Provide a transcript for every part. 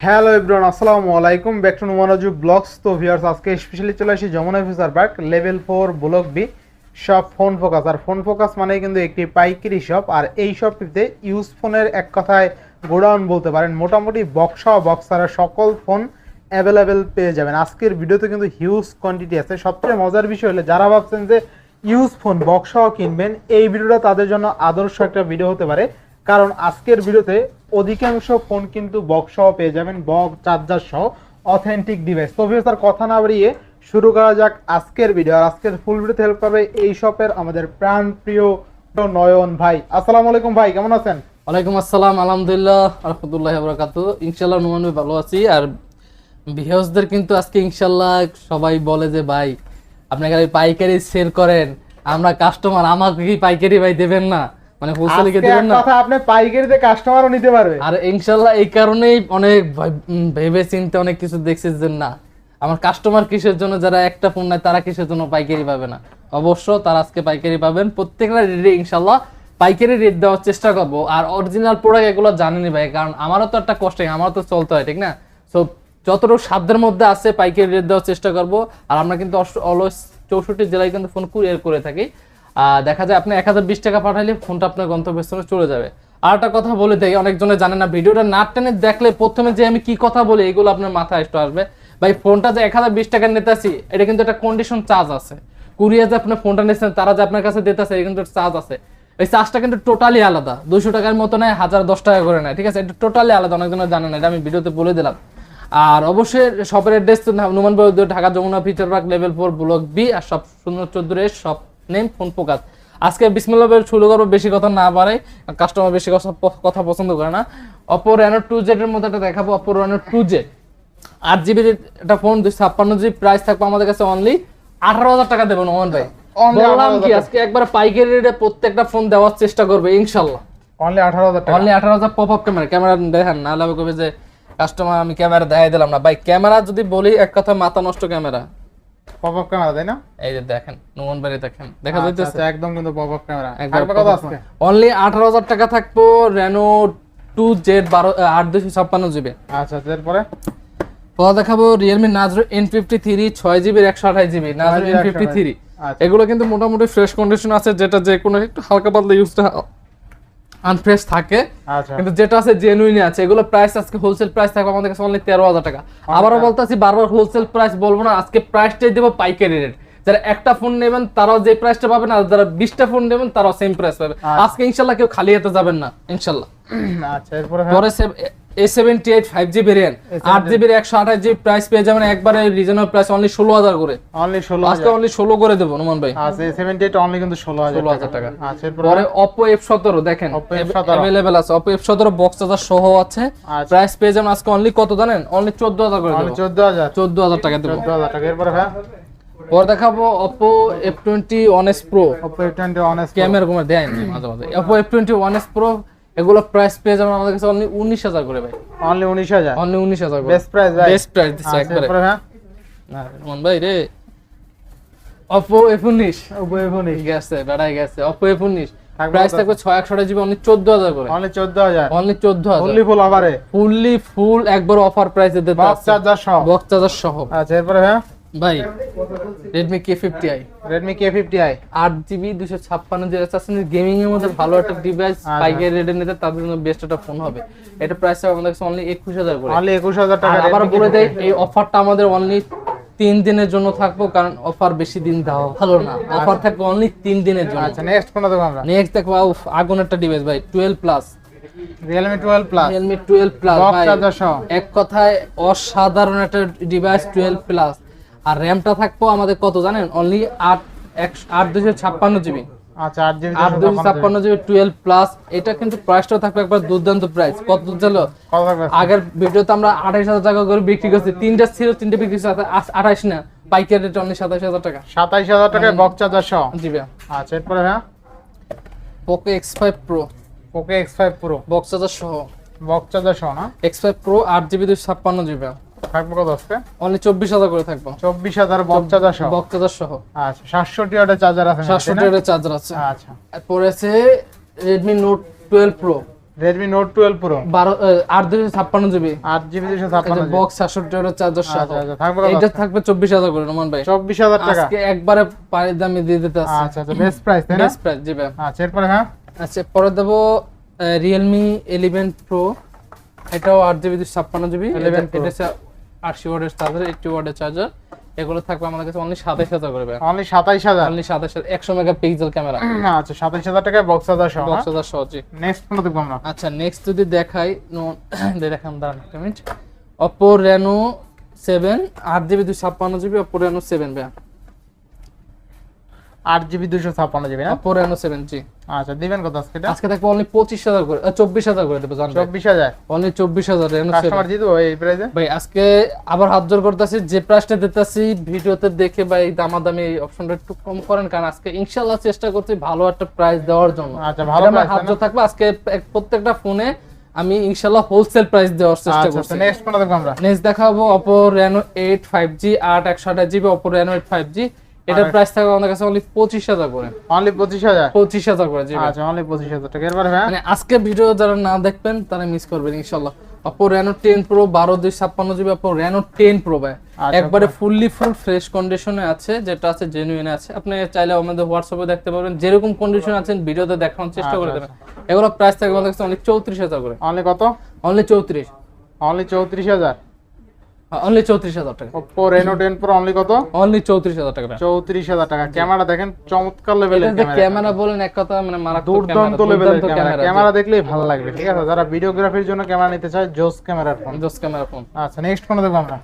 Hello everyone আসসালামু আলাইকুম back to নুমানাজু ব্লগস তো ভিউয়ার্স আজকে স্পেশালি চলে আসি Jamuna future park level four block B shop phone focus আর ফোন ফোকাস মানে কিন্তু একটি পাইকারি শপ আর এই শপটিতে ইউজ ফোনের এক কথায় গোডাউন বলতে পারেন। মোটামুটি বক্সা বক্সারা সকল ফোন অ্যাভেলেবেল পেয়ে যাবেন। আজকের ভিডিওতে কিন্তু হিউজ কোয়ান্টিটি আছে। সবচেয়ে মজার বিষয় হলো, যারা ভাবছেন যে ইউজ ফোন বক্সাও কিনবেন, এই ভিডিওটা তাদের জন্য আদর্শ একটা ভিডিও হতে পারে। কারণ আজকের ভিডিওতে অধিকাংশ ফোন কিন্তু বক্স সহ পেয়ে যাবেন বক চার্জার সহ অথেন্টিক ডিভাইস তো ভিউয়ার্স, আর কথা না বাড়িয়ে শুরু করা যাক আজকের ভিডিও আর আজকের ফুল ভিডিওতে হেল্প করবে এই শপের আমাদের প্রাণ প্রিয় নয়ন ভাই। আসসালামু আলাইকুম ভাই কেমন আছেন? ওয়ালাইকুম আসসালাম আলহামদুলিল্লাহ রহমতুল্লাহ বরকাত ইনশাল্লাহ নুমান ভালো আছি। আর ভিউজদের কিন্তু আজকে ইনশাল্লাহ সবাই বলে যে ভাই আপনি খালি পাইকারি সেল করেন আমরা কাস্টমার আমাকে কি পাইকারি ভাই দেবেন না? মানে হোলসেলে কি দেবেন না? কথা আপনি পাইকারিতে কাস্টমারও নিতে পারবে। আর ইনশাল্লাহ এই কারণেই অনেক ভেবে চিন্তে অনেক কিছু যে না আমার কাস্টমার কিসের জন্য যারা একটা ফোন নেয় তারা কিসের জন্য পাইকারি পাবে না? অবশ্য তারা আজকে পাইকারি পাবেন। প্রত্যেকটা রেটে ইনশাল্লাহ পাইকারি রেট দেওয়ার চেষ্টা করব। আর অরিজিনাল প্রোডাক্ট এগুলো জানেনি ভাই কারণ আমারও তো একটা কষ্ট আমারও তো চলতে হয় ঠিক না? সো যতটুকু সাধ্যের মধ্যে আছে পাইকারি রেট দেওয়ার চেষ্টা করব। আর আমরা কিন্তু অলওয়েজ চৌষট্টি জেলায় কিন্তু ফোন কুরিয়ার করে থাকি। দেখা যায় আপনি এক হাজার বিশ টাকা পাঠাইলে ফোনটা আপনার গন্তব্যস্থানে চলে যাবে। আর কথা বলে দেয় অনেকজনে জানে না, ভিডিওটা না টেনে দেখলে প্রথমে যে আমি কি কথা বলি, এগুলো আপনার মাথায় একটু আসবে। ভাই, ফোনটা যে এক হাজার বিশ টাকা নিতেছি, এটা কিন্তু একটা কন্ডিশন চার্জ আছে। কুরিয়ার যে আপনার ফোনটা নিচ্ছেন তারা যে আপনার কাছে দিতেছে, এটা কিন্তু চার্জ আছে। এই চার্জটা কিন্তু টোটালি আলাদা দুশো টাকার মতো নেয়, হাজার দশ টাকা করে নেয়, ঠিক আছে? এটা টোটালি আলাদা, অনেকজনে জানে না, এটা আমি ভিডিওতে বলে দিলাম। আর অবশ্যই শপের অ্যাড্রেস তো Numan Dhaka Jamuna future park level four block B আর সব শূন্য চোদ্দ সব নেম ফোন ফোকাস। আজকে বিসমিল্লা বলে শুরু করব বেশি কথা না বাড়াই কাস্টমার বেশি কথা পছন্দ করে না। অপো রেনো টু জেড এর মধ্যে একটা দেখাবো অপো রেনো টু জেড আট জিবির একটা ফোন ছাপ্পান্ন জিবি প্রাইস থাকবে আমাদের কাছে অনলি আঠারো হাজার টাকা দেবেন ওমান ভাই। বললাম কি আজকে একবার পাইকারি রেটে প্রত্যেকটা ফোন দেওয়ার চেষ্টা করবে ইনশাল্লাহ। অনলি আঠারো হাজার টাকা। অনলি আঠারো হাজার পপ আপ ক্যামেরা ক্যামেরা দেখেন না হলে কবে যে কাস্টমার আমি ক্যামেরা দেখাই দিলাম না। ভাই ক্যামেরা যদি বলি এক কথা মাথা নষ্ট ক্যামেরা পপ আপ ক্যামেরা তাই না? এই যে দেখেন নুমন বাড়ি দেখেন। দেখা আচ্ছা, যাইতেছে? আচ্ছা, একদম কিন্তু পপ আপ ক্যামেরা একবার কথা আজকে অনলি আঠারো হাজার টাকা থাকব রেনো টু জেড বারো আট দুশো ছাপ্পান্ন জিবি। আচ্ছা এরপরে? পরে দেখাবো জিবির একশো আঠাশ জিবি নাজরো এন ফিফটি থ্রি আচ্ছা। এগুলো কিন্তু মোটামুটি ফ্রেশ কন্ডিশন আছে যেটা যে কোনো একটু হালকা পাতলা ইউজটা আনফ্রেশ থাকে। আচ্ছা। কিন্তু যেটা আছে জেনুইন আছে এগুলো প্রাইস আজকে হোলসেল প্রাইস থাকবে আমাদের কাছে অনলি তেরো হাজার টাকা। আবারও বলতেছি বারবার হোলসেল প্রাইস বলব না আজকে প্রাইসটাই দেবো পাইকারি রেট যারা একটা ফোন নেবেন তারাও যে প্রাইসটা পাবেন আর যারা বিশটা ফোন নেবেন তারাও সেম প্রাইস পাবে। আজকে ইনশাল্লাহ কেউ খালি হাতে যাবেন না ইনশাল্লাহ। আচ্ছা এরপরে হ্যাঁ। A seventy eight five GB variant আট জিবির একশো আঠাশ জিবি প্রাইস পেয়ে যাবেন একবারে রিজনেবল প্রাইস অনলি ষোলো হাজার করে। অনলি ষোলো আজকে অনলি ষোলো করে দেবো ভাই। আচ্ছা সেভেন্টি এইট অনলি কিন্তু ষোলো হাজার 16,000 টাকা। আচ্ছা পরে অপো এফ সতেরো দেখেন অ্যাভেলেবেল আছে। অপো এফ সতেরো বক্স চার্জার সহ আছে। আচ্ছা। প্রাইস পেয়ে যাবেন আজকে অনলি কত জানেন? অনলি চোদ্দ হাজার করে দেবো। চোদ্দ হাজার। চোদ্দ হাজার টাকা দেবো। চোদ্দ হাজার টাকা। এরপরে হ্যাঁ পরে দেখাবো Oppo F twenty one S pro Oppo F twenty one S camera কমে দেয় মাঝে মাঝে। ওয়ান এস প্রো এগুলো প্রাইস পেয়ে যাবেন আমাদের কাছে অনলি উনিশ হাজার করে ভাই। অনলি উনিশ হাজার? অনলি উনিশ হাজার করে। বেস্ট প্রাইস ভাই। বেস্ট প্রাইস দিচ্ছে আচ্ছা একবারে। হ্যাঁ? না রহমান ভাই রে। অপো এফ উনিশ। ওপো এফ উনিশ। গেছে বেড়াই গেছে। অপো এফ উনিশ। থাকবে প্রাইস কত? থাকবে ছয় একশো জিবি অনলি চোদ্দ হাজার করে। অনলি চোদ্দ হাজার। অনলি চোদ্দ হাজার। অনলি ফুল অফারে ফুললি ফুল একবার অফার প্রাইসে দিতে বক্স চার্জার সহ। বক্স চার্জার সহ। আচ্ছা এরপরে হ্যাঁ? ভাই আই রেডমি কে ফিফটি আই আট জিবি দুশো ছাপ্পান্ন জিবি গেমিং এর মধ্যে ভালো একটা ডিভাইস আচ্ছা। পাইকারি রেটে নিতে তাদের জন্য বেস্ট একটা ফোন হবে। এটা প্রাইস হবে আমাদের কাছে অনলি একুশ হাজার করে। অনলি একুশ হাজার টাকা আবার বলে দেয় এই অফারটা আমাদের অনলি তিন দিনের জন্য থাকব কারণ অফার বেশি দিন দেওয়া ভালো না। অফার থাকবে অনলি তিন দিনের জন্য। আচ্ছা নেক্সট কোনটা দেবো আমরা। নেক্সট দেখব উফ, আগুন একটা ডিভাইস ভাই twelve plus Realme twelve plus Realme twelve plus box ভাই। এক কথায় অসাধারণ একটা ডিভাইস টুয়েলভ প্লাস আর র্যামটা থাকব আমাদের কত জানেন? অনলি আট আট দুশো ছাপ্পান্ন জিবি। আচ্ছা আট জিবি আট দুশো ছাপ্পান্ন জিবি টুয়েলভ প্লাস এটা কিন্তু প্রাইসটা থাকবে একবার দুর্দান্ত প্রাইস কত আগের ভিডিওতে আমরা আঠাইশ হাজার টাকা করে বিক্রি করছি। তিনটা ছিল তিনটে বিক্রি করছি আঠাইশ না। পাইকারি রেট অনলি সাতাইশ হাজার টাকা। সাতাইশ হাজার টাকায় বক্স চার্জার সহ? জিবি আচ্ছা এরপরে হ্যাঁ Poco X five pro okay X five pro box charger সহ। চার্জার সহ না? এক্স ফাইভ প্রো আট জিবি দুশো ছাপ্পান্ন জিবি থাকবে কত আজকে? অনলি চব্বিশ হাজার করে থাকব। চব্বিশ হাজার বক্স চার্জার সহ? বক্স চার্জার সহ। আচ্ছা সাতষট্টি চার্জার আছে সাতশো টাকার চার্জার আছে। আচ্ছা। রেডমি নোট টুয়েলভ প্রো বারো আট জিবি আট জিবি দুশো ছাপ্পান্ন বক্স সাতষট্টি ওয়াটের চার্জার সহ। আচ্ছা আচ্ছা থাকবে এটা থাকবে চব্বিশ হাজার করে নোমান ভাই। চব্বিশ হাজার টাকা? আজকে একবারে পানির দামে দিয়ে দিতে আসছে আচ্ছা আচ্ছা বেস্ট প্রাইস তাই না? বেস্ট প্রাইস জি ভাই। আচ্ছা এরপরে হ্যাঁ? আচ্ছা পরে দেবো রিয়েলমি ইলেভেন প্রো এটাও আট জিবি ছাপ্পান্ন জিবি 11 Pro। আশি ওয়ার্ডের চার্জার এইটটি ওয়ার্ডের চার্জার এগুলো থাকবে আমাদের কাছে অনলি সাতাইশ হাজার করে ভাই অনলি সাতাইশ হাজার? অনলি সাতাইশ হাজার একশো মেগা পিক্সেল ক্যামেরা আচ্ছা সাতাইশ হাজার টাকায় বক্স হাজার সহ বক্স হাজার সহ জি। নেক্সট কোনো দেখব আমরা? আচ্ছা নেক্সট যদি দেখাই নো- দেখাম দাঁড়ান একটা মিনিট অপো রেনো সেভেন আট জিবি দুশো ছাপ্পান্ন জিবি অপো রেনো সেভেন ভাই দেখে ভাই অপশনটা একটু কম করেন কারণ আজকে ইনশাল্লাহ চেষ্টা করছি ভালো একটা প্রাইস দেওয়ার জন্য। ভালো হাত থাকবে আজকে প্রত্যেকটা ফোনে আমি ইনশাল্লাহ হোলসেল প্রাইস দেওয়ার চেষ্টা করছি। নেক্সট কোনটা দেখব আমরা। নেক্সট দেখাবো Oppo আট 8 5G 8 Oppo Oppo Reno five G এটা প্রাইস থাকবে আমাদের কাছে অনলি 25000 করে। অনলি 25000 25000 করে জি আচ্ছা অনলি 25000 টাকা। এরপর হ্যাঁ মানে আজকে ভিডিও যারা না দেখবেন তারা মিস করবেন ইনশাআল্লাহ। অপো Reno 10 Pro 12256 ছাপ্পান্ন জিবি অপো Reno 10 Pro ভাই। একবারে ফুললি ফুল ফ্রেশ কন্ডিশনে আছে যেটা আছে জেনুইন আছে। আপনি চাইলে আমাদের হোয়াটসঅ্যাপে দেখতে পারবেন। যেরকম কন্ডিশন আছেন ভিডিওতে দেখানোর চেষ্টা করে দেবেন। এগুলো প্রাইস থাকবে আমাদের কাছে অনলি 34000 করে। অনলি কত? অনলি 34 অনলি 34000 অনলি চৌত্রিশ হাজার টাকা। Oppo Reno ten pro only কত? অনলি চৌত্রিশ হাজার টাকা ভাই। চৌত্রিশ হাজার টাকা। ক্যামেরা দেখেন চমৎকার লেভেলের ক্যামেরা। ক্যামেরা বলেন এক কথা মানে মারাত্মক দুর্দান্ত লেভেলের ক্যামেরা। ক্যামেরা দেখলেই ভালো লাগবে ঠিক আছে? যারা ভিডিওগ্রাফির জন্য ক্যামেরা নিতে চায় জোস ক্যামেরার ফোন জোস ক্যামেরা ফোন আচ্ছা নেক্সট ফোন দেখব আমরা।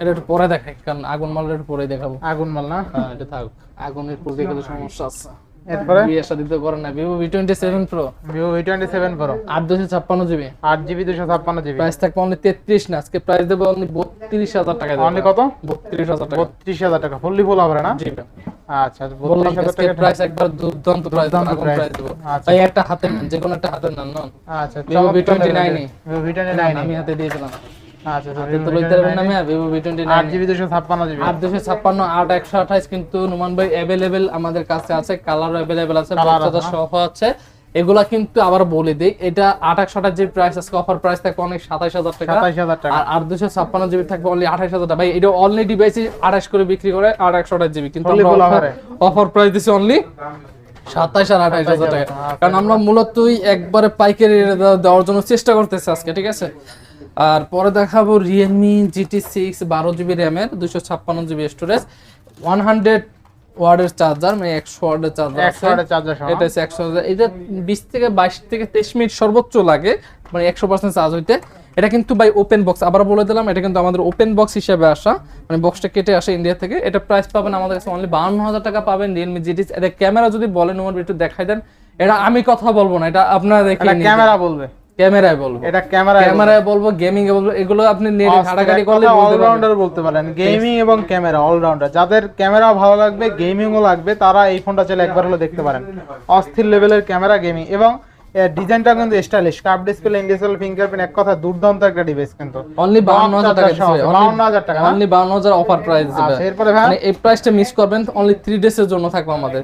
এটা একটু পরে দেখাই কারণ আগুন মালের একটু পরে দেখাবো। আগুন মাল না? হ্যাঁ এটা থাক। আগুনের পর দেখে সমস্যা আছে। এরপরে? বিয়ে শাদী তো করে না Vivo V twenty seven pro Vivo V twenty seven pro আট দুশো ছাপ্পান্ন জিবি আট জিবি দুশো ছাপ্পান্ন জিবি প্রাইস থাকবে অনলি তেত্রিশ না। আজকে প্রাইস দেবো অনলি বত্রিশ হাজার টাকা অনলি কত? বত্রিশ হাজার টাকা। বত্রিশ হাজার টাকা। ফুললি ফুল হবে না? জি। আচ্ছা বললাম আজকে প্রাইস একবার দুর্দান্ত প্রাইস দেবো আচ্ছা। একটা হাতে নেন যে কোনো একটা হাতে নেন আচ্ছা V29 E. Vivo V twenty nine আমি হাতে দিয়েছিলাম। আচ্ছা দুশো ছাপ্পান্ন জিবি আট দুশো ছাপ্পান্ন আট একশো আঠাইশ কিন্তু নুমান ভাই অ্যাভেলেবেল আমাদের কাছে আছে কালারও অ্যাভেলেবেল আছে Colour বাচ্চাদের আছে, সহ আছে। এগুলা কিন্তু আবার বলে দিই এটা আট একশো আঠাশ প্রাইস আজকে অফার প্রাইস থাকবে অনেক সাতাইশ হাজার টাকা। সাতাইশ হাজার টাকা। আর দুশো ছাপ্পান্ন জিবি থাকবে অনলি আঠাইশ হাজার টাকা। ভাই এটা অনলি ডিভাইসে আঠাশ করে বিক্রি করে আট একশো আঠাশ জিবি কিন্তু। অফার প্রাইস দিচ্ছি অনলি আর হাজার টাকা। আচ্ছা। কারণ আমরা মূলত একবারে পাইকারি দেওয়ার জন্য চেষ্টা করতেছি আজকে ঠিক আছে? আর পরে দেখাবো রিয়েলমি জিটি সিক্স বারো জিবি র্যামের দুশো ছাপ্পান্ন জিবি স্টোরেজ ওয়ান হান্ড্রেড ওয়ার্ডের চার্জার মানে একশো ওয়ার্ডের চার্জার একশো আটের চার্জার সহ। এটা হচ্ছে একশো এটা বিশ থেকে বাইশ থেকে তেইশ মিনিট সর্বোচ্চ লাগে মানে একশো পার্সেন্ট চার্জ হইতে। এটা কিন্তু বাই ওপেন বক্স আবার বলে দিলাম এটা কিন্তু আমাদের ওপেন বক্স হিসেবে আসা মানে বক্সটা কেটে আসে ইন্ডিয়া থেকে। এটা প্রাইস পাবেন আমাদের কাছে অনলি বাউন্ন হাজার টাকা পাবেন রিয়েলমি জিটি এটা ক্যামেরা যদি বলেন একটু দেখাই দেন। এটা আমি কথা বলব না এটা আপনারা দেখে ক্যামেরা বলবে। ক্যামেরায় বলব। এটা ক্যামেরা ক্যামেরায় বলব গেমিং এ বলব এগুলো আপনি নেটে ঘাটাঘাটি করলে অলরাউন্ডার বলতে পারেন গেমিং এবং ক্যামেরা অলরাউন্ডার। যাদের ক্যামেরা ভালো লাগবে গেমিংও লাগবে তারা এই ফোনটা চাইলে একবার হলে দেখতে পারেন। অস্থির লেভেলের ক্যামেরা গেমিং এবং ডিজাইনটা কিন্তু stylish cup display in display fingerprint এক কথা দুর্দান্ত একটা ডিভাইস কিন্তু। অনলি বাউন্ন হাজার টাকা বাউন্ন হাজার টাকা অনলি বাউন্ন হাজার অফার প্রাইস আচ্ছা, এরপরে ভাই? মানে এই প্রাইসটা মিস করবেন অনলি থ্রি ডেজ এর জন্য থাকবে আমাদের।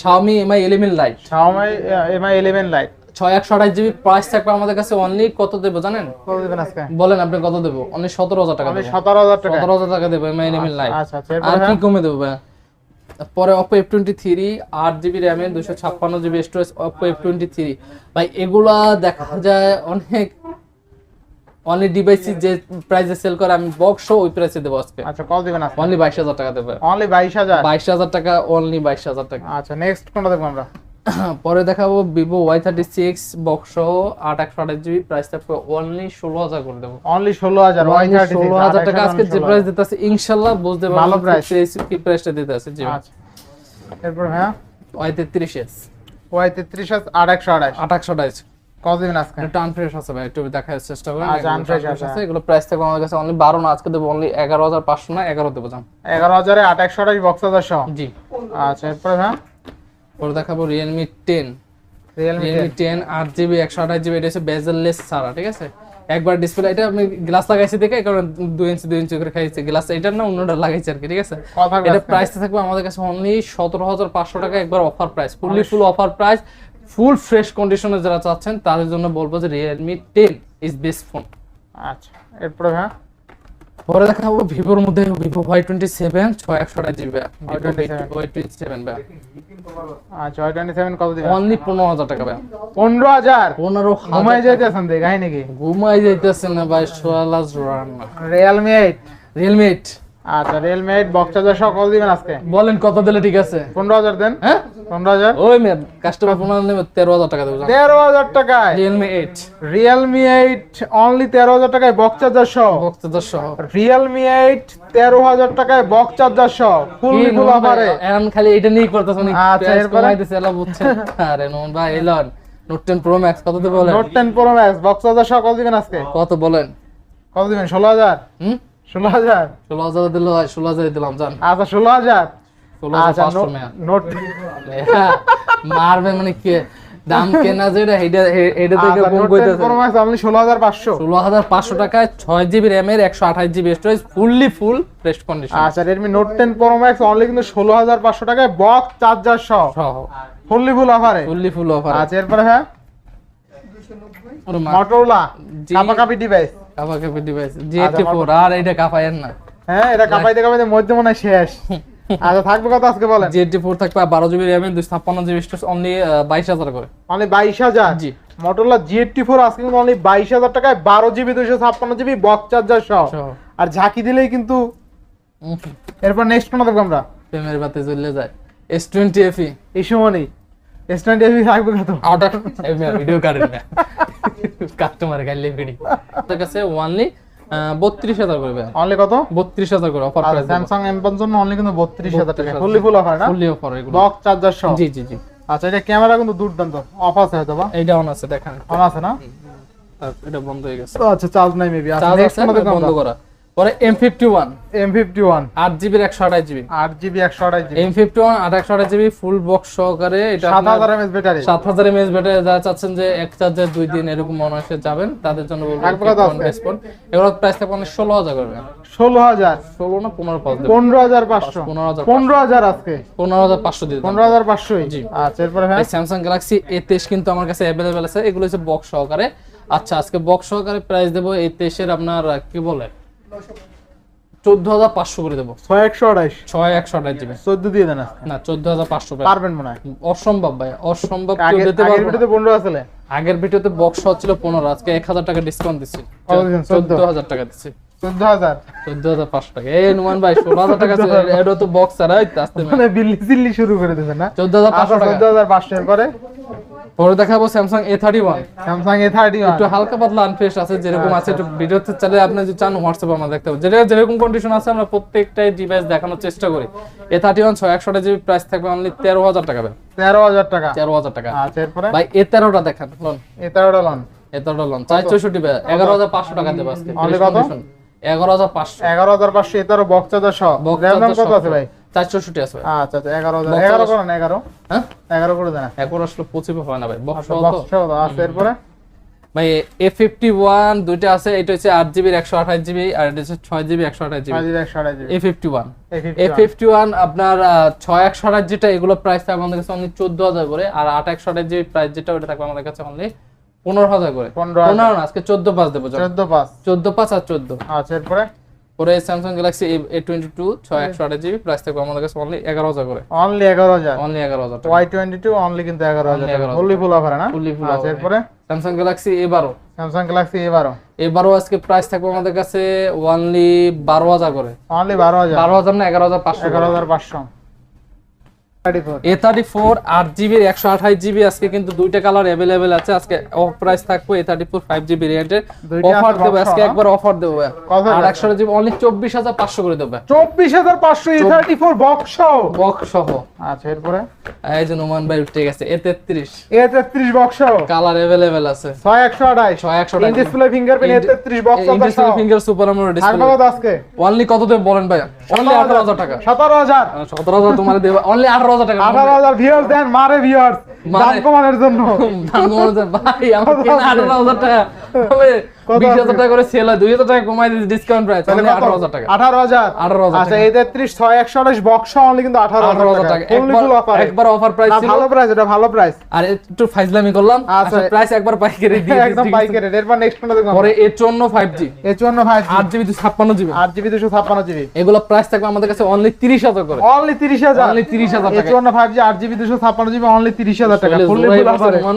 Xiaomi Mi eleven lite Xiaomi Mi 11 lite ছয় একশো আঠাশ জিবি প্রাইস থাকবে আমাদের কাছে অনলি কত দেবো জানেন? কত দিবেন আজকে? বলেন আপনি কত দেবো? অনলি সতেরো হাজার টাকা আমি দেবো। 17000 টাকা। সতেরো হাজার টাকা দেবো এমআই আচ্ছা আচ্ছা আর কি? কমে দেবো ভাই পরে অপো এফ টোয়েন্টি থ্রি আট জিবি র্যামে দুশো ছাপ্পান্ন GB storage Oppo F twenty three ভাই এগুলা দেখা যায় অনেক অনলি ডিভাইস যে প্রাইসে সেল করে আমি বক্স ওই প্রাইসে দেবো আজকে। আচ্ছা কত দিবেন আজকে? অনলি বাইশ হাজার টাকা দেবে অনলি 22000 বাইশ হাজার? টাকা অনলি বাইশ হাজার টাকা। আচ্ছা নেক্সট কোনটা দেখব আমরা? পরে দেখাবো Vivo Y thirty six box সহ আট একশো আঠাশ জিবি প্রাইস থাকবে অনলি ষোলো হাজার করে দেবো। অনলি 16000 Y36 ষোলো হাজার টাকা আজকে যে প্রাইস দিতে আছে ইনশাল্লাহ বুঝতে ভালো পারবেন price। কি প্রাইসটা দিতে আছে জি। আচ্ছা। এরপর হ্যাঁ ওয়াই তেত্রিশ এস Y33 8128 আট একশো আঠাশ। কত দিবেন আজকে? একটু আনফ্রেশ আছে ভাই একটু দেখার চেষ্টা করেন আচ্ছা, unfresh আছে। এগুলো প্রাইস থাকবে আমাদের কাছে অনলি বারো না আজকে দেবো অনলি এগারো হাজার পাঁচশো না এগারো দেবো যান 11000 এ 8128 বক্স হাজার সহ? জি। আচ্ছা এরপর হ্যাঁ পরে দেখাবো রিয়েলমি টেন রিয়েলমি টেন আট জিবি একশো আঠাশ জিবি এটা হচ্ছে বেজেললেস ছাড়া ঠিক আছে? একবার ডিসপ্লে এটা আমি গ্লাস লাগাইছি দেখে কারণ দুই ইঞ্চি দুই ইঞ্চি করে খাইছি। গ্লাস এটা না অন্যটা লাগাইছি আর কি ঠিক আছে? এটা প্রাইসটা থাকবে আমাদের কাছে অনলি সতেরো হাজার পাঁচশো টাকা একবার offer price fully full offer price full fresh কন্ডিশনে যারা চাচ্ছেন তাদের জন্য বলব যে Realme ten is best phone আচ্ছা এরপরে ভাই পরে দেখা হবে ভিভোর মধ্যে ভিভো ওয়াই টোয়েন্টি সেভেন ছয় একশো টাকা GB Y27 Y twenty seven. ভাই আচ্ছা টোয়েন্টি সেভেন কত অনলি পনেরো হাজার টাকা ভাই পনেরো হাজার? পনেরো ঘুমাই যাইতেছেন দেখাই নাকি? ঘুমাই যাইতেছেন না ভাই সোয়ালাস রান রিয়েলমি এইট রিয়েলমি এইট আচ্ছা রিয়েলমি এইট বক্স চার্জার সহ কত দিবেন আজকে? বলেন কত দিলে ঠিক আছে? পনেরো হাজার দেন। হ্যাঁ? পনেরো হাজার। ওই মেয়ে কাস্টমার পনেরো নেবে তেরো হাজার টাকা দেবো তেরো হাজার টাকায়। Realme eight Realme eight only তেরো হাজার টাকায় বক্স চার্জার সহ। বক্তব্য সহ। রিয়েলমি এইট তেরো হাজার টাকায় বক্স চার্জার সহ। ফুল ফুল অফারে এখন খালি এটা নিয়ে করতেছ উনি আচ্ছা, এরপরে? দিছে এলা বুঝছেন। আরে নোমান ভাই এলন নোট টেন প্রো ম্যাক্স কত দেবে বলেন? Note ten pro max box charger সহ কত দিবেন আজকে? কত বলেন? কত দিবেন ষোলো হাজার? হুম? ষোলো হাজার? ষোলো হাজার দিল ষোলো হাজার দিলাম জান। আচ্ছা ষোলো হাজার। ষোলো হাজার আচ্ছা নোট মারবে মানে কে? দাম কেনা যেটা এটা এটা থেকে আচ্ছা, কম কইতেছে। প্রো ম্যাক্স পাঁচশো। টাকায় ছয় জিবি র্যামের একশো আঠাশ GB storage fully full fresh condition আচ্ছা Redmi Note ten Pro Max only কিন্তু ষোলো হাজার পাঁচশো টাকায় বক্স চার্জার সহ। ফুললি ফুল অফারে ফুললি ফুল অফার আচ্ছা এরপরে হ্যাঁ? ওরে মা কাপাকাপি ডিভাইস ডিভাইস ফোর আর এটা কাপায়েন না। হ্যাঁ এটা কাপাইতে কাপাইতে মধ্যে মনে শেষ। আচ্ছা থাকবে কত আজকে বলেন? ফোর থাকবে বারো জিবি র্যামে দুশো ছাপ্পান্ন জিবি স্টোরেজ অনলি বাইশ হাজার করে। অনলি বাইশ হাজার? জি। মটোরোলা ফোর আজকে কিন্তু অনলি বাইশ হাজার টাকায় বারো জিবি দুশো ছাপ্পান্ন জিবি বক্স চার্জার সহ। আর ঝাঁকি দিলেই কিন্তু এরপর নেক্সট কোনটা দেখব আমরা? প্রেমের বাতে যায়। এস টোয়েন্টি এফি এই সময় এস টোয়েন্টি এফি থাকবে কত? অর্ডার ভিডিও কারেন না। কাস্টমার গাইলে ভিডিও তার কাছে ওয়ানলি বত্রিশ হাজার করবে অনলি কত? বত্রিশ হাজার করে অফার প্রাইস স্যামসাং এম জন্য অনলি কিন্তু বত্রিশ হাজার টাকা। 32,000 ফুললি ফুল অফার না? ফুললি অফার এগুলো। বক্স চার্জার সহ? জি জি জি। আচ্ছা এটা ক্যামেরা কিন্তু দুর্দান্ত। অফ আছে হয়তো বা? এইটা অন আছে দেখেন। অন আছে না? এটা বন্ধ হয়ে গেছে। তো আচ্ছা চার্জ নাই মেবি আচ্ছা বন্ধ করা। পরে M fifty one M fifty one আট জিবির একশো আঠাশ জিবি। আট জিবি একশো আঠাশ জিবি। এম ফিফটি ওয়ান আট একশো আঠাশ জিবি ফুল বক্স সহকারে এটা সাত হাজার এমএস ব্যাটারি সাত হাজার এমএস ব্যাটারি যারা চাচ্ছেন যে এক চার্জে দুই দিন এরকম অনায়াসে যাবেন তাদের জন্য বলব রেসপন্ড প্রাইস থাকবে অনেক ষোলো হাজার করবে ষোলো হাজার। ষোলো না পনেরো পাঁচ পনেরো হাজার পাঁচশো। পনেরো হাজার পনেরো হাজার আজকে। পনেরো হাজার পাঁচশো দিয়ে পনেরো হাজার পাঁচশোই। জি। আচ্ছা এরপরে স্যামসাং গ্যালাক্সি এ তেইশ কিন্তু আমার কাছে অ্যাভেলেবেল আছে। এগুলো হচ্ছে বক্স সহকারে। আচ্ছা আজকে বক্স সহকারে প্রাইস দেবো এই তেইশের আপনার কি বলে? চোদ্দ হাজার পাঁচশো করে দেবো। ছয় একশো আঠাইশ ছয় একশো দিবে চোদ্দ দিয়ে দেন না চোদ্দ হাজার পাঁচশো পারবেন মনে হয়। অসম্ভব ভাই অসম্ভব কেউ আগের দিতে পারব ভিডিওতে পনেরো আসলে আগের ভিডিওতে বক্স হচ্ছিল পনেরো আজকে এক হাজার টাকা ডিসকাউন্ট দিচ্ছি। চোদ্দ? 14 হাজার টাকা দিচ্ছি। মানে আচ্ছা পরে? দেখাবো Samsung A thirty one Samsung A thirty একটু হালকা পাতলা আনফ্রেশ আছে যেরকম আছে একটু ভিডিওতে চাইলে আপনি যদি চান হোয়াটসঅ্যাপে আমরা দেখতে পাবো যেটা যেরকম কন্ডিশন আছে আমরা প্রত্যেকটাই ডিভাইস দেখানোর চেষ্টা করি। এ থার্টি ওয়ান ছয় একশো জিবি প্রাইস থাকবে অনলি তেরো হাজার টাকা তেরো হাজার টাকা। তেরো হাজার টাকা। আচ্ছা এরপরে? ভাই এ তেরোটা দেখান লোন এ তেরোটা লন এ তেরোটা লোন চার চৌষট্টি এগারো হাজার পাঁচশো টাকা দেবে আজকে? এগারো হাজার পাঁচশো। এগারো হাজার পাঁচশো সহ। কত আছে ভাই? আছে আচ্ছা আচ্ছা এগারো হাজার। এগারো করেন এগারো? হ্যাঁ? এগারো করে দেন। এখন আসলে পঁচিশ হয় না ভাই। বক্স এরপরে? এ ফিফটি ওয়ান দুইটা আছে এটা হচ্ছে আট জিবির একশো আঠাশ জিবি আর এটা হচ্ছে ছয় জিবি একশো আঠাশ GB A fifty one A fifty one আপনার ছয় একশো আঠাশ যেটা এগুলো প্রাইস থাকবে আমাদের কাছে অনলি চোদ্দ হাজার করে আর আট একশো আঠাশ জিবি প্রাইস যেটা ওটা থাকবে আমাদের কাছে অনলি পনেরো হাজার করে। পনেরো না আজকে চোদ্দ পাঁচ দেবো চোদ্দ পাঁচ। চোদ্দ পাঁচ আর চোদ্দ। আচ্ছা এরপরে? পরে Samsung Galaxy A twenty two ছয় একশো আঠাশ জিবি প্রাইস থাকবে আমাদের কাছে অনলি এগারো হাজার করে। অনলি এগারো হাজার। অনলি এগারো হাজার ওয়াই টোয়েন্টি টু অনলি কিন্তু এগারো হাজার Only 11,000 ফুললি ফুল অফার না? Full আচ্ছা offer। এরপরে? স্যামসাং গ্যালাক্সি এ বারো। স্যামসাং গ্যালাক্সি এ বারো। এবারও আজকে প্রাইস থাকবে আমাদের কাছে অনলি বারো হাজার করে। অনলি বারো হাজার। বারো হাজার না এগারো হাজার পাঁচশো। এগারো হাজার পাঁচশো। এ থার্টি ফোর আট জিবির একশো আঠাশ জিবি আজকে কিন্তু দুইটা কালার অ্যাভেলেবেল আছে। আজকে অফ প্রাইস থাকবে A thirty four five GB রেঞ্জের অফার দেবো আজকে একবার অফার দেবো কত আর একশো জিবি অনলি চব্বিশ হাজার পাঁচশো করে দেবে চব্বিশ হাজার পাঁচশো A thirty four box box সহ? আচ্ছা এরপরে? এই যে নোমান ভাই উঠে গেছে এ তেত্রিশ। এ তেত্রিশ বক্স কালার অ্যাভেলেবেল আছে। ছয় একশো ছয় একশো ইন ডিসপ্লে ফিঙ্গারপ্রিন্ট এ তেত্রিশ box finger super AMOLED display কত আজকে? অনলি কত দেবে বলেন ভাই? অনলি আঠারো হাজার টাকা। সতেরো হাজার। সতেরো হাজার তোমার দেবে অনলি আঠারো হাজার টাকা আঠারো হাজার ভিউয়ার্স দেন মারে ভিউয়ার্স মানে- দাম কমানোর জন্য। দাম ভাই আমার টাকা বিশ আছে? হাজার টাকা করে সেল হয় দুই হাজার টাকা কমাই দিচ্ছি ডিসকাউন্ট প্রাইস তাহলে আঠারো হাজার টাকা। 18,000 18,000 আচ্ছা টাকা। এই 33 6 128 বক্স অনলি কিন্তু আঠারো হাজার টাকা। টাকা। ফুললি ফুল একবার অফার একবার অফার প্রাইস ভালো প্রাইস এটা ভালো প্রাইস আর একটু ফাইজলামি করলাম। আচ্ছা। আচ্ছা প্রাইস একবার পাইকারি দিয়ে একদম পাইকারি এরপর নেক্সট কোনটা দেখব পরে এ চুয়ান্ন ফাইভ জি এই 54 ভাই আট জিবি দুশো ছাপ্পান্ন জিবি। 8 GB 256 GB. এগুলো প্রাইস থাকবে আমাদের কাছে অনলি তিরিশ হাজার করে। অনলি 30000 অনলি তিরিশ হাজার এই টাকা 54 5G 8 জিবি 256 জিবি অনলি 30000 টাকা। ফুল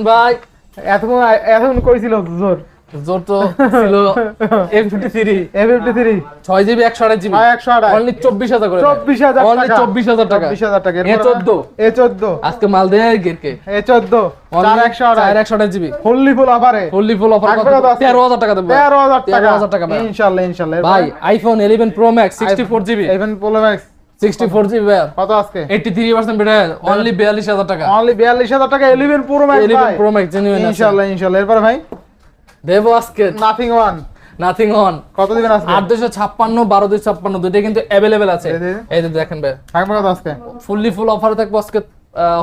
ভাই। এতক্ষণ এতক্ষণ কইছিল জোর। জোর তো ছিল এম ফিফটি থ্রি A53 ছয় জিবি একশো আঠাশ জিবি ছয় একশো আঠাশ অনলি চব্বিশ হাজার করে 24000 অনলি টাকা। চব্বিশ হাজার টাকা। 24000 টাকা। এ চোদ্দ। এ 14 আজকে মাল দেয় গেরকে এ 14 চার 4128 একশো আঠাশ জিবি ফুললি ফুল অফারে ফুললি অফার হাজার টাকা দেবো। 13000 টাকা। 13,000 টাকা। ইনশাআল্লাহ ইনশাআল্লাহ ভাই iPhone eleven Pro Max sixty four GB eleven Pro Max GB কত আজকে? এইটি থ্রি পার্সেন্ট বেড়ে অনলি বিয়াল্লিশ হাজার টাকা। অনলি 42000 টাকা। 11 প্রো ম্যাক্স ইলেভেন ভাই। প্রো ম্যাক্স জেনুইন ইনশাআল্লাহ ইনশাআল্লাহ এরপর ভাই। দেবো আজকে নাথিং ওয়ান নাথিং অন কত দিবেন আজকে? আট দুশো ছাপ্পান্ন বারো দুশো ছাপ্পান্ন দুইটাই কিন্তু অ্যাভেলেবেল আছে। এই যে। দেখেন ভাই। থাকবে আজকে? ফুললি ফুল অফার থাকব আজকে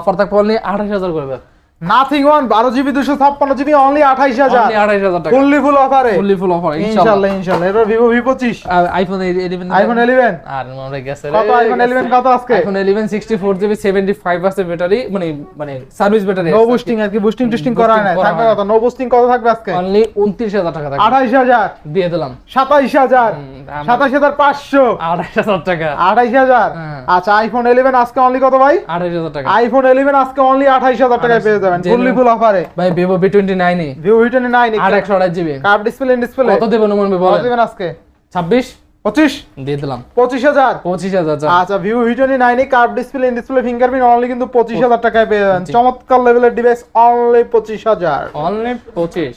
অফার থাকবে অনলি আঠাশ হাজার করবে Nothing one 12 GB 256 GB only 28000 only আঠাশ হাজার টাকা। ফুললি ফুল অফারে ফুললি ফুল অফার ইনশাআল্লাহ ইনশাআল্লাহ এরপর Vivo V25 iPhone eleven iPhone 11 আর মনে গেছে কত আইফোন 11 কত আজকে? IPhone eleven sixty four GB seventy five percent battery মানে মানে সার্ভিস ব্যাটারি নো বুস্টিং আর কি বুস্টিং টুস্টিং করা হয় না। থাকবে কত? নো বুস্টিং কত থাকবে আজকে? অনলি উনত্রিশ হাজার টাকা থাকবে। 28000 দিয়ে দিলাম। 27000 আমার- 27500 আড়াইশ হাজার টাকা। 28000 হ্যাঁ। আচ্ছা আইফোন 11 আজকে অনলি কত ভাই? আড়াইশ হাজার টাকা। আইফোন 11 আজকে অনলি 28000 টাকায় পেয়ে যাবেন পাবেন ফুললি ফুল অফারে ভাই ভিভো V29 এ। ভিভো V29 আর 128 জিবি কার্ভ ডিসপ্লে ডিসপ্লে কত দেবেন মন ভাই বলেন। কত দেবেন আজকে? 26 25 দিয়ে দিলাম। 25000 25000 আচ্ছা Vivo V29 A curve display in display fingerprint only কিন্তু 25000 টাকায় পেয়ে যাবেন। চমৎকার লেভেলের ডিভাইস অনলি 25000 অনলি 25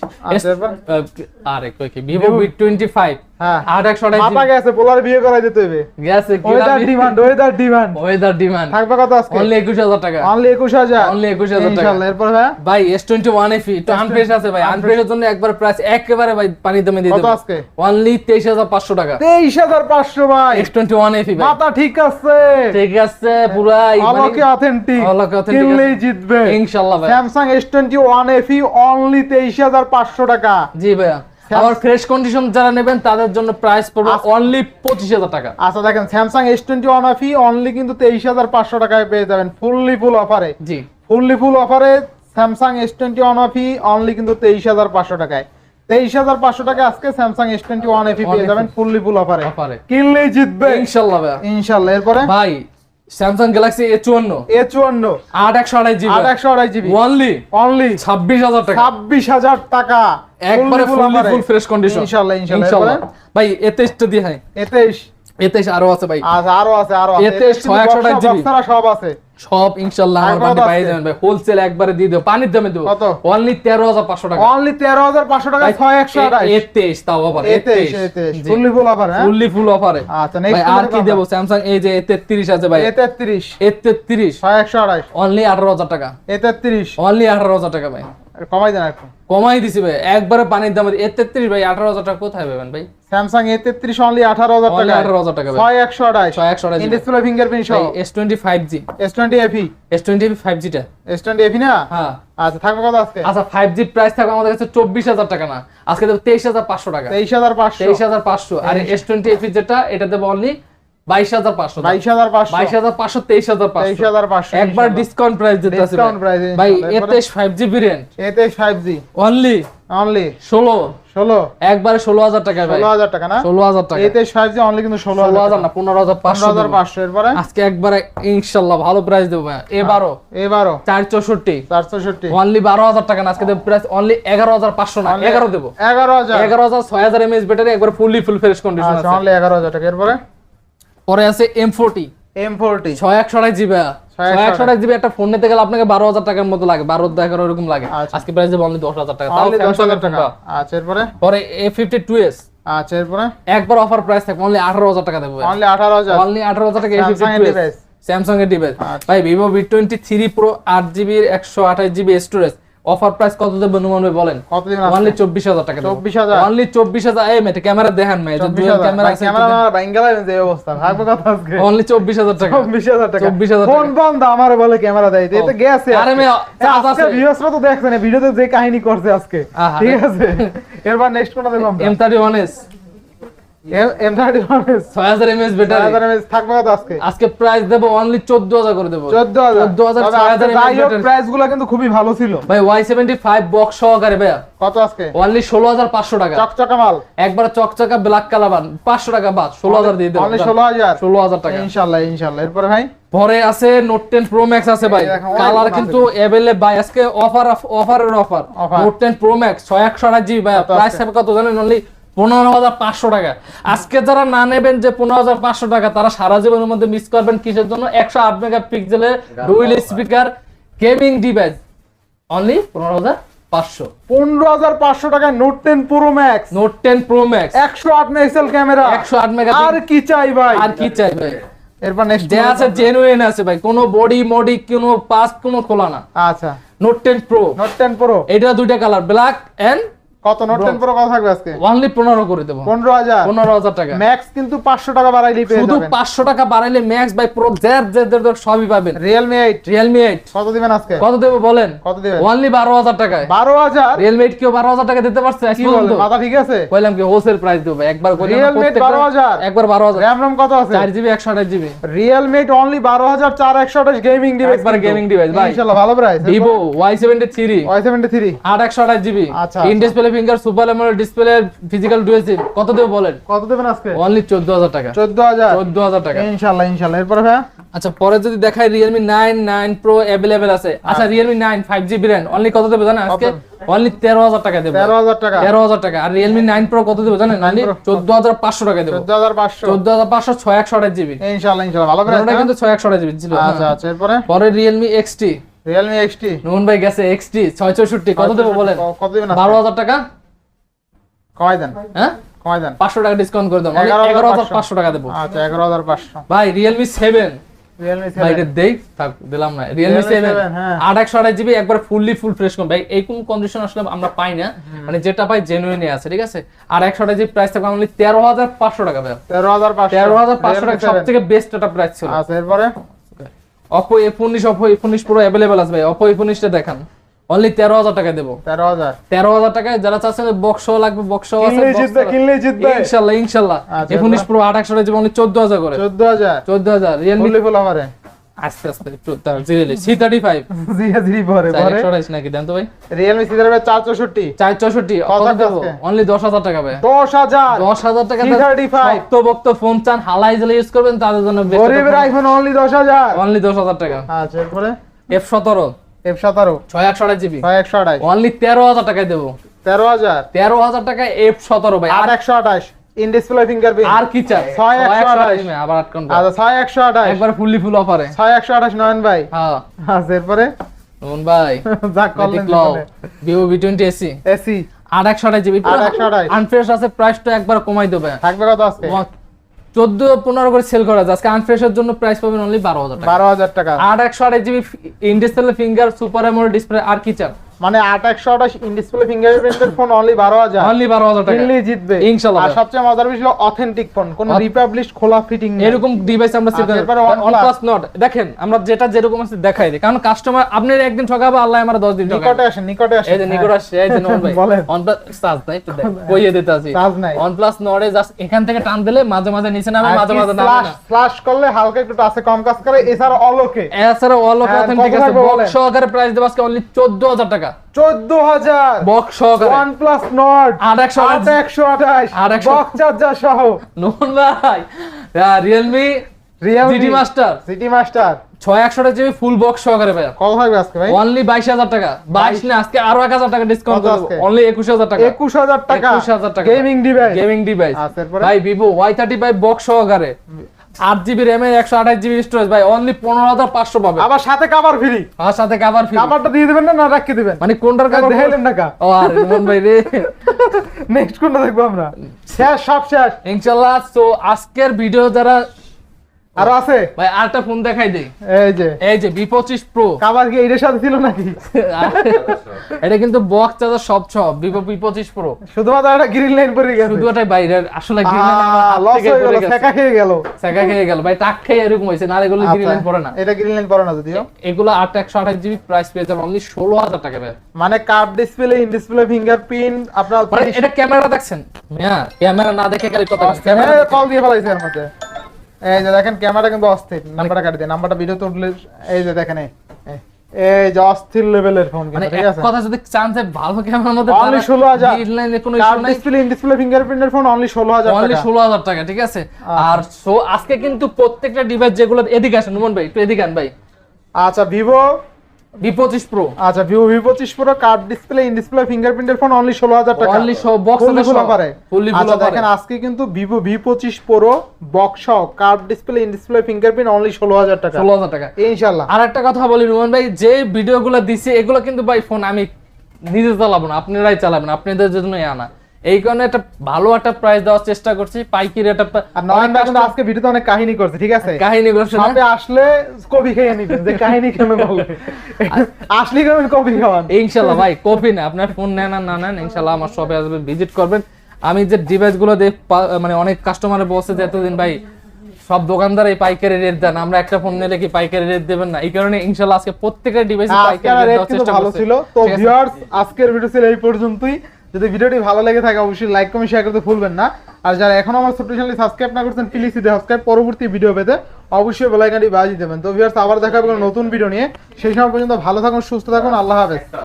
আরে কই কি? ভিভো V25 ভাই? ভাই এস টোয়েন্টি ওয়ান এফি আনফ্রেশ আছে ভাই। আনফ্রেশের জন্য একবার প্রাইস একেবারে ভাই পানি দামে দিয়ে দেবো। আজকে? অনলি তেইশ হাজার পাঁচশো টাকা। 23500 ভাই। এস টোয়েন্টি ওয়ান এফি ভাই। মাথা ঠিক আছে। ঠিক আছে পুরাই অলকে অথেন্টিক অলকে authentic কিনলেই জিতবে। ইনশাল্লাহ ভাই। স্যামসাং S21 FE অনলি 23500 টাকা। জি ভাইয়া। আমার ফ্রেশ কন্ডিশন যারা নেবেন তাদের জন্য প্রাইস পড়বে আচ্ছা। অনলি পঁচিশ হাজার টাকা। আচ্ছা দেখেন স্যামসাং S21 FE অনলি কিন্তু 23500 টাকায় পেয়ে যাবেন ফুললি ফুল অফারে জি। ফুললি ফুল অফারে স্যামসাং S21 FE অনলি কিন্তু 23500 টাকায়। 23500 টাকা আজকে স্যামসাং S21 FE পেয়ে যাবেন ফুললি ফুল অফারে অফারে কিনলেই জিতবে। ইনশাল্লাহ ভাইয়া। ইনশাআল্লাহ এরপরে? ভাই স্যামসাং গ্যালাক্সি এ চুয়ান্ন A54 আট একশো আড়াই জিবি। 828 জিবি। অনলি অনলি ছাব্বিশ হাজার টাকা। ছাব্বিশ হাজার টাকা। একবারে ফুললি ফুল ফ্রেশ কন্ডিশন ইনশাআল্লাহ ইনশাআল্লাহ? ভাই এতেইশটা দিয়ে হয় এতেইশ এতেইশ আরও আছে ভাই। আচ্ছা আরও আছে আরও আছে। 628 বক্সা- জিবি। সব আছে। সব ইনশাল্লাহ আমার বান্ডে পাই? যাবেন ভাই। হোলসেল একবারে দিয়ে দেবো। পানির দামে দেবো। কত? অনলি তেরো হাজার পাঁচশো টাকা। অনলি তেরো হাজার পাঁচশো টাকা ছয় একশো আঠাশ। এতেইশ তাও আবার এতেইশ এতেইশ ফুললি ফুল অফার হ্যাঁ? ফুললি ফুল অফারে আচ্ছা ভাই আর কি দেবো? স্যামসাং এই যে এ তেত্রিশ আছে ভাই। এ তেত্রিশ এ তেত্রিশ ছয় একশো আঠাশ। অনলি আঠারো হাজার টাকা। এ তেত্রিশ অনলি আঠারো হাজার টাকা ভাই। কমাই দেন একটু কমাই দিছি ভাই একবারে পানির দামে এ তেত্রিশ ভাই আঠারো হাজার টাকা কোথায় পাবেন ভাই? স্যামসাং এ তেত্রিশ অনলি আঠারো হাজার টাকা আঠারো হাজার টাকা ছয় একশো আঠাশ। ছয় একশো ইন ডিসপ্লে ফিঙ্গারপ্রিন্ট সহ। S twenty five G S twenty FE S twenty five জিটা S twenty FE না? হ্যাঁ। আচ্ছা থাকবে কত আজকে? আচ্ছা ফাইভ জি প্রাইস থাকবে আমাদের কাছে চব্বিশ হাজার টাকা না। আজকে দেবো তেইশ হাজার পাঁচশো টাকা। তেইশ হাজার পাঁচশো। তেইশ হাজার পাঁচশো। আর এস টোয়েন্টি এফি যেটা এটা দেবো অনলি বাইশ হাজার পাঁচশো বাইশ হাজার পাঁচশো। বাইশ হাজার পাঁচশো তেইশ হাজার তেইশ হাজার পাঁচশো একবার ডিসকাউন্ট প্রাইস দিতে আছে Discount ভাই ইনশাআল্লাহ। ফাইভ জি ভেরিয়েন্ট এতে ফাইভ জি অনলি অনলি ষোলো। ষোলো। একবারে ষোলো হাজার টাকা ষোলো হাজার টাকা না? ষোলো হাজার টাকা। এতে ফাইভ জি অনলি কিন্তু ষোলো ষোলো হাজার হাজার না পনেরো হাজার পাঁচশো হাজার দেবো। পাঁচশো এরপরে? আজকে একবারে ইনশাল্লাহ ভালো প্রাইস দেবো ভাই। এবারও। এবারও। চার চৌষট্টি। চারশোষট্টি অনলি বারো হাজার টাকা না আজকে দেবো প্রাইস অনলি এগারো হাজার পাঁচশো না এগারো দেবো। এগারো হাজার। এগারো হাজার ছয় হাজার এমএস ব্যাটারি একবার ফুললি ফুল ফ্রেশ কন্ডিশন আছে। অনলি এগারো হাজার টাকা। এরপরে? পরে আছে এম ফোরটি এম ফোরটি ছয় একশো আড়াই জিবি একশো আড়াই। জিবি একটা ফোন নিতে গেলে আপনাকে বারো হাজার টাকার মতো লাগে। বারো এগারো এরকম লাগে। আচ্ছা। আজকে প্রাইস দেবো অনলি দশ হাজার টাকা। তাও অনলি দশ হাজার টাকা। আচ্ছা এরপরে? পরে এ ফিফটি টু এস আচ্ছা এরপরে? একবার অফার প্রাইস থাকবে অনলি আঠারো হাজার টাকা দেবো। অনলি আঠারো হাজার। অনলি আঠারো হাজার টাকা এ ফিফটি। স্যামসাং এর ডিভাইস আচ্ছা। ভাই Vivo V twenty three Pro আট জিবির একশো আঠাশ জিবি স্টোরেজ অফার প্রাইস কত দেবেন ভাই বলেন? অনলি চব্বিশ হাজার টাকা 24,000? অনলি চব্বিশ হাজার। এই মেটে ক্যামেরা দেখেন মেয়ে চব্বিশ ক্যামেরা হাজার যে অবস্থা। থাকবে কথা আজকে। অনলি চব্বিশ হাজার টাকা। চব্বিশ হাজার টাকা। 24,000 ফোন বন্ধ আমার বলে ক্যামেরা দেয়। ও। গেছে আরে মেয়ে, আজকে। ভিউয়ার্সরা তো দেখছেন ভিডিওতে যে কাহিনী করছে আজকে। ঠিক আছে? এরপর নেক্সট কোনটা দেখব এম থার্টি ওয়ান এস আজকে। আজকে প্রাইস দেবো অনলি চোদ্দ হাজার করে দেবো। চোদ্দ হাজার। 14,000, তবে 6,000 আজকে যাই হোক battery। প্রাইসগুলো কিন্তু খুবই ভালো ছিল। ভাই ওয়াই সেভেন্টি ফাইভ বক্স সহকারে ভাইয়া। কত আজকে? অনলি ষোলো হাজার পাঁচশো টাকা। চকচকা মাল। একবার চকচকা ব্ল্যাক কালার পাঁচশো টাকা বাদ ষোলো হাজার দিয়ে দেবো ষোলো হাজার? ষোলো হাজার টাকা। ইনশাল্লাহ ইনশাল্লাহ। এরপরে ভাই? পরে আছে নোট টেন প্রো ম্যাক্স আছে ভাই। কালার কিন্তু অ্যাভেলেবল ভাই আজকে অফার অফারের offer. Note ten Pro Max ছয় একশো আঠাশ জিবি ভাই প্রাইস কত জানেন? অনলি পনেরো হাজার পাঁচশো টাকা। আজকে যারা না নেবেন যে পনেরো হাজার পাঁচশো টাকা তারা সারা জীবনের মধ্যে মিস করবেন কিসের জন্য? একশো আট মেগা পিক্সেলের dual speaker gaming device only পনেরো হাজার পাঁচশো। পনেরো হাজার পাঁচশো টাকায় Note ten Pro Max Note ten Pro Max একশো আট মেগাপিক্সেল ক্যামেরা একশো আট মেগা আর কি চাই ভাই? আর কি চাই ভাই? এরপর নেক্সট যে আছে জেনুইন আছে ভাই। কোনো বডি মডি কোনো পাস কোনো খোলা না। আচ্ছা। Note ten Pro Note ten Pro এটা দুইটা কালার ব্ল্যাক এন্ড কত? নোট টেন প্রো কত থাকবে আজকে? অনলি পনেরো করে দেবো। পনেরো হাজার? পনেরো হাজার টাকা। ম্যাক্স কিন্তু পাঁচশো টাকা বাড়াইলেই পেয়ে শুধু যাবেন। পাঁচশো টাকা বাড়াইলে Max by Pro Z Z Z সবই পাবেন। রিয়েলমি এইট রিয়েলমি এইট কত দিবেন আজকে? কত দেবো বলেন? কত দিবেন? অনলি বারো হাজার টাকায়। বারো হাজার? রিয়েলমি এইট কেউ বারো হাজার টাকা দিতে পারছে কি বলেন মাথা ঠিক আছে? কইলাম কি হোলসেল প্রাইস দেবো। একবার কইলাম Realme 12,000 একবার বারো হাজার। র্যাম কত আছে? চার জিবি একশো আঠাশ জিবি রিয়েলমি অনলি বারো হাজার চার একশো আঠাশ গেমিং ডিভাইস একবার gaming device, ভাই। ইনশাল্লাহ ভালো প্রাইস থ্রি আট একশো আঠাশ জিবি আচ্ছা, in display finger super AMOLED display physical ডুয়েসিভ কত দেবো বলেন? কত দেবেন আজকে? অনলি চোদ্দ হাজার টাকা। চোদ্দ হাজার? চোদ্দ হাজার টাকা। ইনশাল্লাহ ইনশাল্লাহ এরপরে ভাই আচ্ছা পরে যদি দেখাই Realme nine nine Pro available আছে। আচ্ছা Realme nine five GB RAM only কত দেবে জানেন আজকে? অনলি তেরো হাজার টাকা দেবে। তেরো হাজার টাকা। তেরো হাজার টাকা। আর রিয়েলমি নাইন প্রো কত দেবে জানেন? Only Pro। চোদ্দ হাজার পাঁচশো টাকা দেবো। চোদ্দ হাজার পাঁচশো। চোদ্দ হাজার পাঁচশো ছয় একশো আঠাশ জিবি ইনশাল্লাহ ইনশাল্লাহ ভালো প্রাইস ওটা কিন্তু ছয় একশো আঠাশ জিবি ছিল। আচ্ছা হ্যাঁ। আচ্ছা। এরপরে? পরে রিয়েলমি এক্সটি রিয়েলমি এক্সটি নুন ভাই গেছে ছয় চৌষট্টি কত দেবো বলেন? কত দিবেন বারো হাজার টাকা? কমাই দেন। হ্যাঁ? কমাই দেন। পাঁচশো টাকা ডিসকাউন্ট করে পাঁচশো। পাঁচশো টাকা দেবো। আচ্ছা এগারো হাজার পাঁচশো। ভাই রিয়েলমি সেভেন রিয়েলমি ভাই এটা দেই থাক দিলাম না। Realme 7, হ্যাঁ। আট একশো আঠাশ জিবি একবার ফুললি ফুল ফ্রেশ কম ভাই এই কোন কন্ডিশন আসলে আমরা পাই না? মানে যেটা পাই জেনুইনই আছে ঠিক আছে? আর একশো আঠাশ জিবি প্রাইস থাকবে অনলি তেরো হাজার পাঁচশো টাকা ভাই। তেরো হাজার পাঁচশো। তেরো হাজার পাঁচশো Realme টাকা সব থেকে বেস্ট একটা প্রাইস ছিল। আচ্ছা এরপরে? অপো এফ উনিশ অপো এফ উনিশ পুরো অ্যাভেলেবেল আছে ভাই। অপো এফ উনিশটা দেখান। অনলি তেরো হাজার টাকা দেবো। তেরো হাজার। তেরো হাজার টাকায় যারা চাচ্ছেন বক্স লাগবে বক্স ইনশাল্লাহ ইনশাল্লাহ। এ এফ উনিশ প্রো একশো জিবি অনলি চোদ্দ হাজার করে। চোদ্দ হাজার। চোদ্দ হাজার। রিয়েলমি ফুললি ফুল আমারে আস্তে আস্তে একটু তার জিরেলি সি থার্টি ফাইভ ধীরে ধীরে ভরে ভরে নাকি দেন তো ভাই। রিয়েলমি সিজার চার চৌষট্টি। চার চৌষট্টি কত দেবো অনলি দশ হাজার টাকা ভাই। দশ হাজার। দশ হাজার টাকা C35 ভক্ত ভক্ত ফোন চান হালাই জেলে ইউজ করবেন তাদের জন্য গরিবের আইফোন অনলি দশ হাজার। অনলি দশ হাজার টাকা। আচ্ছা এরপরে? এফ সতেরো। এফ সতেরো। ছয় একশো আঠাশ জিবি ছয় একশো আঠাশ। অনলি তেরো হাজার টাকায় দেবো। তেরো হাজার। তেরো হাজার টাকায় এফ সতেরো ভাই। আট আর একশো আঠাশ। ইন ডিসপ্লে ফিঙ্গারপ্রিন্ট আর কি চাই? ছয় একশো একশো আঠাশ। আঠাশ। মে, আবার আটকান আচ্ছা ছয় একশো আঠাশ। একবার ফুললি ফুল অফারে। ছয় একশো আঠাশ নয়ন ভাই। হ্যাঁ। আচ্ছা এরপরে? রমন ভাই করলেন ভিভো জিবি। আনফ্রেশ আছে প্রাইসটা একবার কমাই দেবে। থাকবে কত আজকে? চোদ্দ পনেরো করে সেল করা যায় আজকে আনফ্রেশের জন্য প্রাইস পাবেন অনলি বারো হাজার টাকা। বারো হাজার টাকা। আট একশো আঠাশ GB in display finger super AMOLED display আর কি চান? মানে আট একশো আঠাশ ইন ডিসপ্লে ফিঙ্গারপ্রিন্টের ফোন অনলি বারো হাজার। অনলি বারো হাজার টাকা। জিতবে। ইনশাল্লাহ আর সবচেয়ে মজার বিষয় অথেন্টিক ফোন কোন রিপাবলিশ খোলা ফিটিং এরকম ডিভাইস আমরা নট দেখেন আমরা যেটা যেরকম আছে দেখাই দিই। কারণ কাস্টমার আপনি একদিন ঠকাবে আল্লাহ আমার দশ দিন নিকটে আসেন নিকটে আসেন এই যে নিকট আসছে এই যে ভাই। চার্জ নাই দেখ কইয়ে দিতে আছি। চার্জ নাই। নটে জাস্ট এখান থেকে টান দিলে মাঝে মাঝে নিচে নামে মাঝে মাঝে নামে ফ্লাশ করলে হালকা একটু টাচে কম কাজ করে এছাড়া অলোকে এছাড়া অল অফ হ্যাঁ, অথেন্টিক আছে। বক্স সহকারে প্রাইস দেব আজকে অনলি 14000 টাকা। চোদ্দ হাজার। বক্স সহকারে। ওয়ান প্লাস নট আট একশো আট। একশো আঠাশ। আট একশো- বক্স চার্জার সহ। নন ভাই। Realme Realme Master city Master ছয় একশো জিবি ফুল বক্স সহকারে ভাইয়া। কত থাকবে আজকে ভাই? অনলি বাইশ হাজার টাকা। বাইশ না আজকে আরও এক হাজার টাকা ডিসকাউন্ট করব অনলি একুশ হাজার টাকা। একুশ হাজার টাকা। 21,000 টাকা। Gaming device gaming device? ভাই Vivo Y thirty five box সহকারে আট জিবি র্যাম এর একশো আঠাশ জিবি স্টোরেজ ভাই অনলি পনেরো হাজার পাঁচশো পাবে। আবার সাথে কাবার ফ্রি আর সাথে কাবার ফ্রি কাবারটা দিয়ে দেবেন না না রাখতে দিবেন? মানে কোনটার কাছে দেখাইলেন না কা ও আর মন ভাই রে। নেক্সট কোনটা দেখব আমরা? শেষ সব শেষ। ইনশাল্লাহ তো আজকের ভিডিও যারা আরও আছে? ভাই আরেকটা ফোন দেখাই দেই এই যে। এই যে বি পঁচিশ প্রো কাবার কি এটার সাথে ছিল নাকি? এটা কিন্তু বক্স চার্জার সব সব বি পঁচিশ প্রো শুধুমাত্র একটা গ্রিন লাইন পরে গেছে। শুধু ওটাই বাইরে আসলে আমার হাত লস হয়ে গেল। ছেঁকা খেয়ে গেল। সেকা খেয়ে গেল। ভাই টাক খেয়ে এরকম হয়েছে না এগুলো গ্রিন লাইন পড়ে না। এটা গ্রিন লাইন পরে না যদিও। এগুলো আট একশো আঠাশ জিবি প্রাইস পেয়ে যাবে অনলি ষোলো হাজার টাকা ভাই। মানে curved display in display fingerprint আপনার মানে এটা ক্যামেরা দেখছেন? হ্যাঁ ক্যামেরা না দেখে খালি কথা ক্যামেরা কল দিয়ে ফেলাইছে এর মধ্যে। এই যে দেখেন ক্যামেরা কিন্তু অস্থির। নাম্বারটা কাটি দেন। নাম্বারটা ভিডিও তুললে এই যে দেখেন এই যে অস্থির লেভেলের ফোন মানে কিন্তু ঠিক আছে? কথা যদি চান যে ভালো ক্যামেরার মধ্যে অনলি 16,000 গ্রিন লাইনে কোনো ইস্যু নাই। ডিসপ্লে ইন ডিসপ্লে ফিঙ্গারপ্রিন্টের ফোন অনলি 16000 অনলি টাকা। অনলি 16000 টাকা ঠিক আছে? আর সো আজকে কিন্তু প্রত্যেকটা ডিভাইস যেগুলো এদিকে আসেন নুমন ভাই একটু এদিকে আন ভাই। আচ্ছা ভিভো বি পঁচিশ প্রো আচ্ছা কার্ড ডিসপ্লে ইন ডিসপ্লে ফিঙ্গারপ্রিন্টের ফোন অনলি টাকা। সহ। পারে আচ্ছা দেখেন আজকে কিন্তু বক্স সহ display in display fingerprint only টাকা। আর একটা কথা বলি রুমান ভাই যে ভিডিওগুলো দিছি এগুলো কিন্তু ভাই ফোন আমি নিজে চালাবো না আপনারাই চালাবেন আপনাদের জন্যই আনা। এই কারণে একটা ভালো একটা প্রাইস দেওয়ার চেষ্টা করছি। পাইকারি একটা আর নয়ন ভাই কিন্তু আজকে ভিডিওতে অনেক কাহিনী করছে ঠিক আছে? কাহিনী করছে সাথে আসলে কবি খেয়ে নিবেন যে কাহিনী কেন বলে? আসলে কেমন কবি খাওয়ান? ইনশাল্লাহ ভাই কপি না আপনার ফোন নেন আর না নেন ইনশাল্লাহ আমার শপে আসবেন ভিজিট করবেন। আমি যে ডিভাইসগুলো দেখ মানে অনেক কাস্টমারে বলছে যে এতদিন ভাই সব দোকানদার এই পাইকারি রেট দেন। আমরা একটা ফোন নিলে কি পাইকারি রেট দেবেন না? এই কারণে ইনশাল্লাহ আজকে প্রত্যেকটা ডিভাইস পাইকারি রেট দেওয়ার চেষ্টা ভালো ছিল। তো ভিউয়ার্স আজকের ভিডিও ছিল এই পর্যন্তই। যদি ভিডিওটি ভালো লেগে থাকে, অবশ্যই লাইক কমেন্ট শেয়ার করতে ভুলবেন না। আর যারা এখনও আমার ছোট্ট চ্যানেলটি সাবস্ক্রাইব না করছেন প্লিজ সাবস্ক্রাইব পরবর্তী ভিডিও পেতে অবশ্যই বেল আইকনটি বাজিয়ে দেবেন। তো ভিউয়ার্স আবার দেখা হবে নতুন ভিডিও নিয়ে। সেই সময় পর্যন্ত ভালো থাকুন, সুস্থ থাকুন, আল্লাহ হাফেজ।